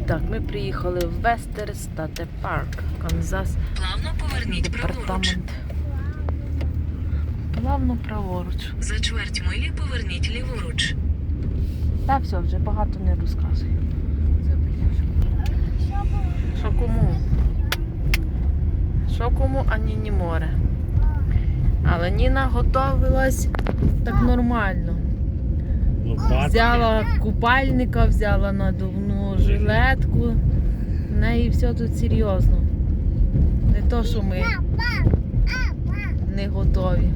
І так, ми приїхали в Вестер Стате Парк, Канзас, Плавно поверніть праворуч. Плавно праворуч. За чверть милі поверніть ліворуч. Та все, вже багато не розказую. Що кому? Що кому, а Ніні море. Але Ніна готувалась так нормально. Взяла купальника, взяла надувну жилетку. В неї все тут серйозно. Не то, що ми не готові.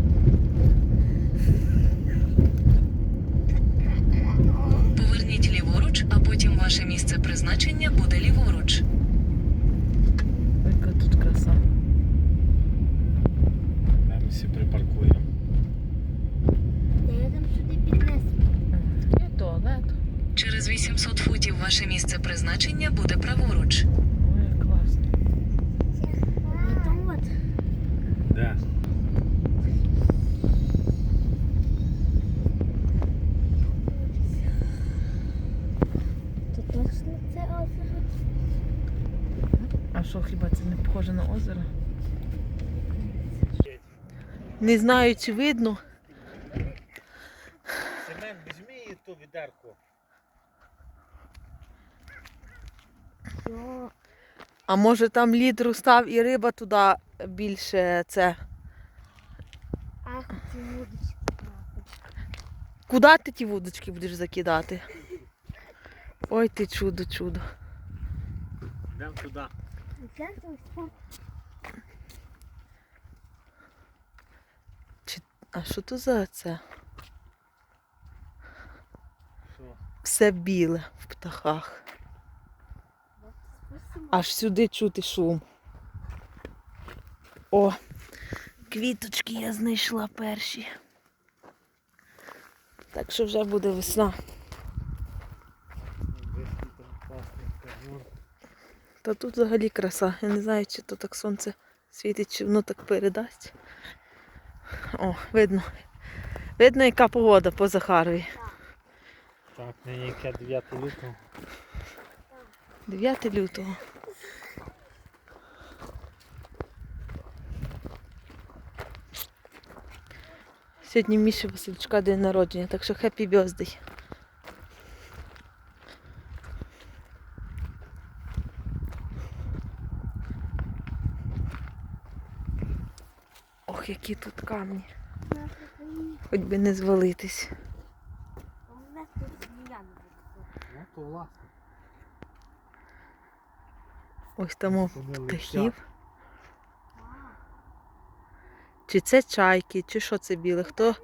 Поверніть ліворуч, а потім ваше місце призначення буде ліворуч. Яка тут краса. Ми всі припаркуємо. Я там сюди піднесу. Є туалет. Через 800 футів ваше місце призначення буде праворуч. Ой, класно. Ну там от. Де? То точно це озеро? А що хіба це не похоже на озеро? Не знаю, чи видно. Семен, візьми ту відерку. Йо. А може там лід розстав і риба туди більше це. Ах, ці вудочки. Куди ти ті вудочки будеш закидати? Ой, ти чудо, чудо. Йдемо туди. Там. А що то за це? Що? Все біле в птахах. Аж сюди чути шум. О, квіточки я знайшла перші. Так що вже буде весна. Та тут взагалі краса. Я не знаю, чи то так сонце світить, чи воно так передасть. О, видно. Видно, яка погода по Захарові. Так, нині яке 9 лютого. 9 лютого. Сьогодні Міші Васильчука день народження, так що хеппі бьоздей. Ох, які тут камні. Хоч би не звалитись. У нас тут змія не буде. Ну, то власне. Ось там о, Вони летять. птахів. Чи це чайки, чи що це біле? Хто,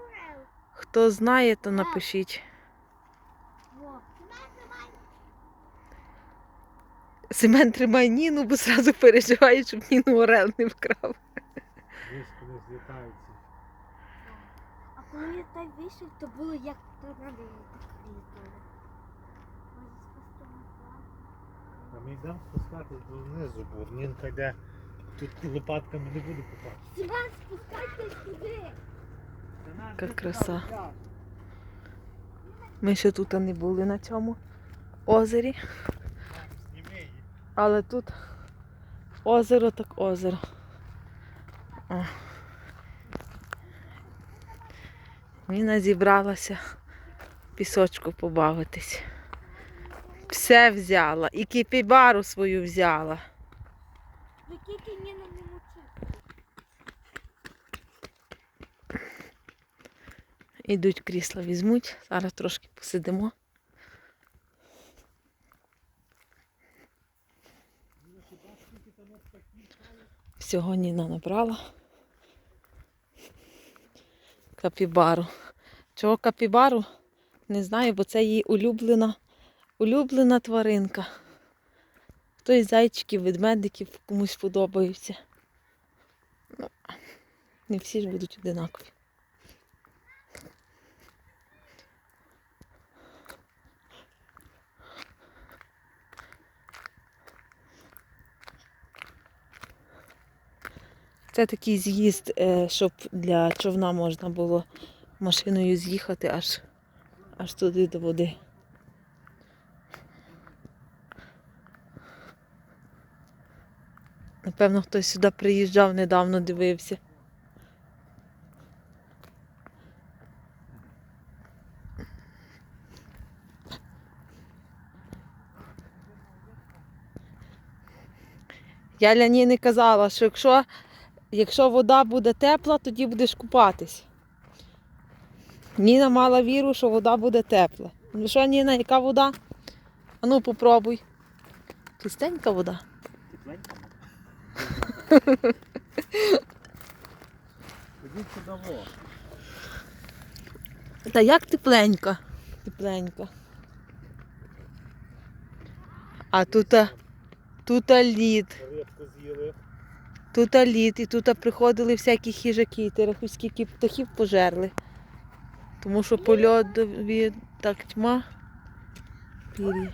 хто знає, то напишіть. Семен тримає Ніну, бо зразу переживає, щоб Ніну Орел не вкрав. Злітаються. А коли я так вийшов, то було як торнадо так літали. А ми йдемо спускатись донизу, бо Нінка йде. Тут лопатками не буде купати. Сіба, спускайтесь туди. Яка краса. Ми ще тут не були на цьому озері, але тут озеро так озеро. О. Ніна зібралася пісочку побавитись. Все взяла, і кіпібару свою взяла. Ви тільки ні на не мочи. Ідуть крісла візьмуть, зараз трошки посидимо. Всього Ніна набрала. Капібару. Чого капібару? Не знаю, бо це її улюблена, улюблена тваринка. Хтось зайчиків, ведмедиків комусь подобаються. Ну, не всі ж будуть одинакові. Це такий з'їзд, е, щоб для човна можна було машиною з'їхати аж, аж туди до води. Напевно, хтось сюди приїжджав недавно, дивився. Я Ляні казала, що якщо, якщо вода буде тепла, тоді будеш купатись. Ніна мала віру, що вода буде тепла. Ну що, Ніна, яка вода? Ану, попробуй. Чистенька вода. Та як тепленька? Тепленька. А тут, тут лід, Рибку з'їли. Тут лід, і тут приходили всякі хижаки, і рахуй, скільки птахів пожерли. Тому що по льодові так тьма. Пір'я.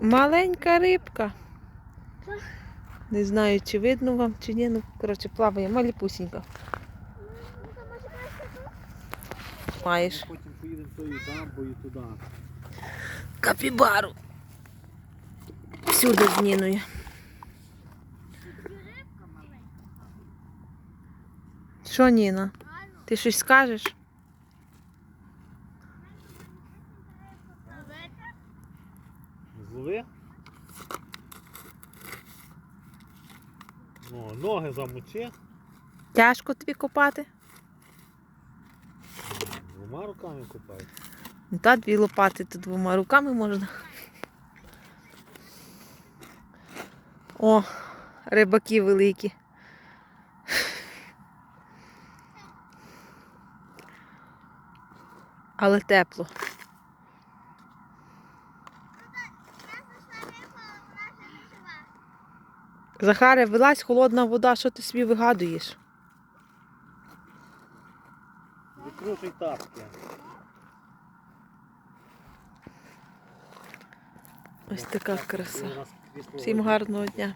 Маленька рибка. Не знаю, чи видно вам, чи ні. Ну, коротше, плаває, маліпусінька. Маєш. Потім поїдемо тою дамбою туди. Капібару. Всюди з. Що, Ніна? Ти щось скажеш? Злови. Ну, ноги замочи. Тяжко тобі копати? Двома руками купай. Ну, Та дві лопати то двома руками можна. О, рибаки великі. Але тепло. Захаре, вилазь, холодна вода, що ти собі вигадуєш? Викручуй тапки. Ось така краса. Всім гарного дня.